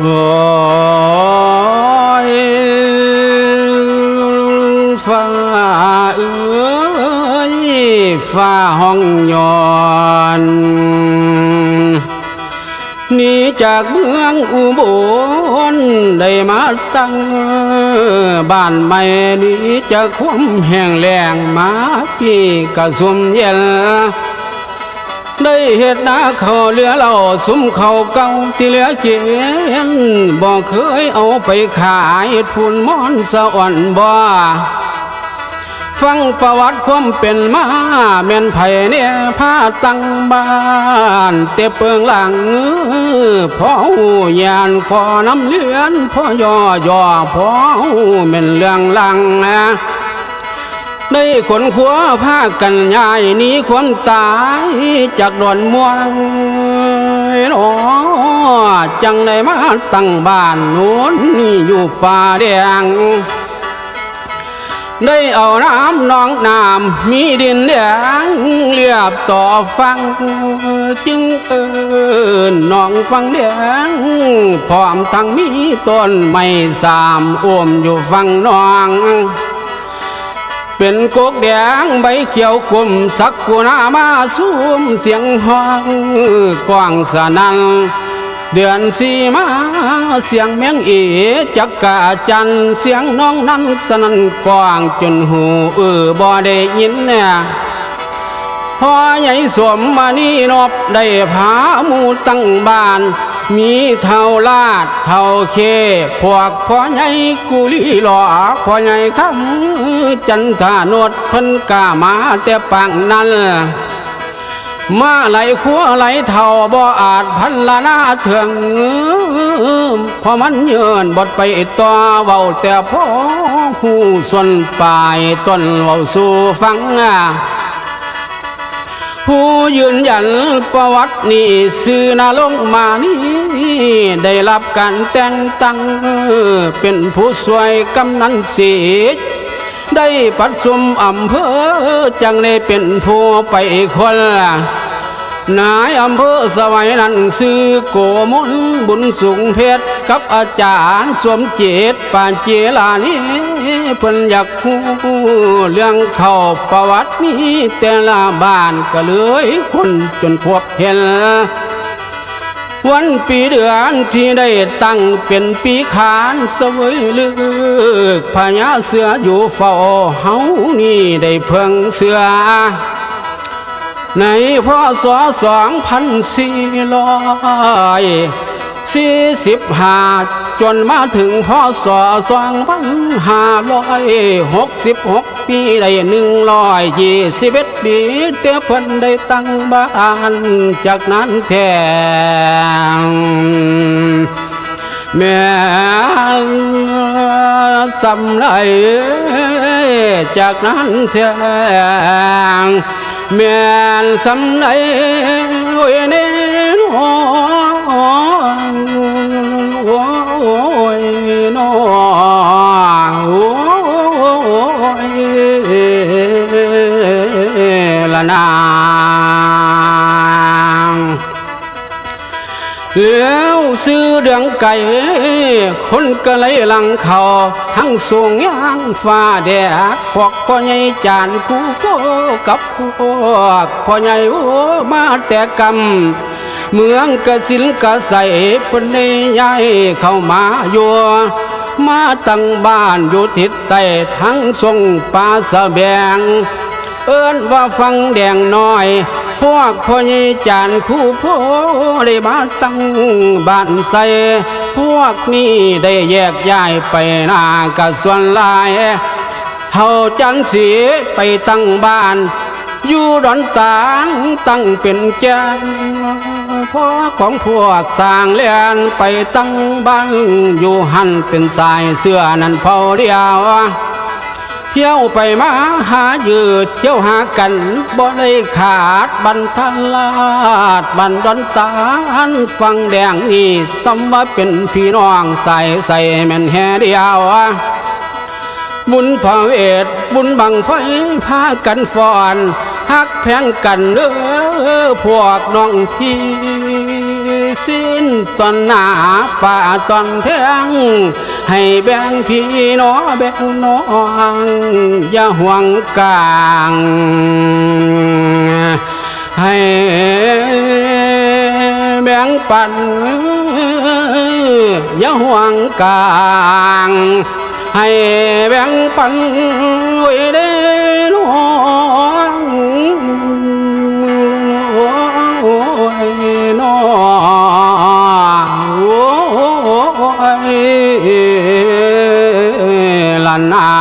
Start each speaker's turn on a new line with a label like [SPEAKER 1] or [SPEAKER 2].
[SPEAKER 1] โอ้ยฟ้าเอ้ยฟ้าห้องย้อนหนีจากเมืองอุบลได้มาตั้งบ้านใหม่นี้จากความแห้งแล้งมาพี่กระสุมเย็น ได้เห็ดนาเขาเหลือเราสุมเขาเก่าที่เหลือเจนบ่เคยเอาไปขายทุนมอนสะอ่อนบ่ฟังประวัติความเป็นมาแม่นไผเนี่ยพาตั้งบ้านเตเปิงหลังพ่อหูยานขอน้ำเลือนพ่อย่อย่อพ่อหูแม่นเรื่องหลังนะ ได้ขนขัวผ้ากันยายหนี้คนตายจากดอนมวงโอ้จังได้มาตั้งบ้านโน้นนี่อยู่ป่าแดง ได้เอาน้ำนองน้ำมีดินแดงเรียบต่อฟัง จึงเอินน้องฟังแดงพร้อมทั้งมีต้นไม้สามอ้วมอยู่ฟังน้อง เป็นกกแดงใบเขียวกลุ่มสักกุนามาสูมเสียงห้องกว้างสนั่นเดือนสีมาเสียงเมงอีจักกะจันเสียงน้องนั้นสนั่นกว้างจนหูเออบ่ได้ยินเนี่ย พอใหญ่สวมมานี่นบได้ผาหมูตั้งบ้าน มีเท่าลาดเท่าเค พวกพ่อใหญ่กุลีหล่อพ่อใหญ่คำจันทานวดเพันกามาแต่ปังนั้นมาไหลขัวไหลเท่าบ่อาจพันละนาเถื่องพอมันเยินบดไปต่อเว้าแต่พ่อหูส่วนปลายต้นเว้าสู่ฟังอะ ผู้ยืนยันประวัตินี่สื่อนาลงมานี้ได้รับการแต่งตั้งเป็นผู้สวยกำนันสีได้ปัดสุมอำเภอจังได้เป็นผู้ไปคนนายอำเภอสวัยนั้นซื้อโกมลบุญสูงเพชรกับอาจารย์สวมเจตปานเจลานี้ เพิ่นอยากคู่เรื่องเข้าประวัตินี้แต่ละบ้านก็เลยคนจนพบเห็นวันปีเดือนที่ได้ตั้งเป็นปีขานสวยลือกพญาเสืออยู่เฝ้าเฮานี่ได้เพิ่งเสือ ในพศสองพันสี่ร้อยสี่สิบห้า จนมาถึงพศสองพันห้าร้อยหกสิบหกปีได้หนึ่งร้อยยี่สิบเอ็ดปีเต้เพิ่นได้ตั้งบ้านจากนั้นแทงแม่สำไรจากนั้นเทียงแม่สำไรโอ้ยเนโอ้ แล้วซื้อเดืองไก่ คนก็เลยหลังเขาทั้งสูงยางฟ้าแดดพวกพ่อใหญ่จานคู่โคกับพวกพ่อใหญ่โอ้มาแต่กำเมืองกระสินกระใสเพิ่นได้ย้ายเข้ามาอยู่ มาตั้งบ้านอยู่ทิศใต้ทั้งทรงป่าสะแบง เอิ้นว่าฟังแดงน้อย พวกพ่อใหญ่จานคู่โพได้มาตั้งบ้านใส่พวกนี้ได้แยกย้ายไปนากะส่วนลายเฮาจันสีไปตั้งบ้าน อยู่ดอนตางตั้งเป็นแจ้งพ่อของพวกสร้างเลียนไปตั้งบ้านอยู่หันเป็นสายเสื้อนั่นเผาเดียว เที่ยวไปมาหายืดเที่ยวหากันบ่ได้ขาดบันทลาดบันดอนตานฟังแดงนี่สำว่าเป็นพี่น้องใส่ใส่แม่นแห่เดียวบุญพระเวทบุญบังไฟพากันฟอนฮักแพงกันเด้อพวกน้องพี่สิ้นตอนหน้าป่าตอนเทียง ให้แบ่งพี่น้องแบ่งน้องอย่าห่วงกลางให้แบ่งปันอย่าห่วงกลางให้แบ่งปันไว้เด না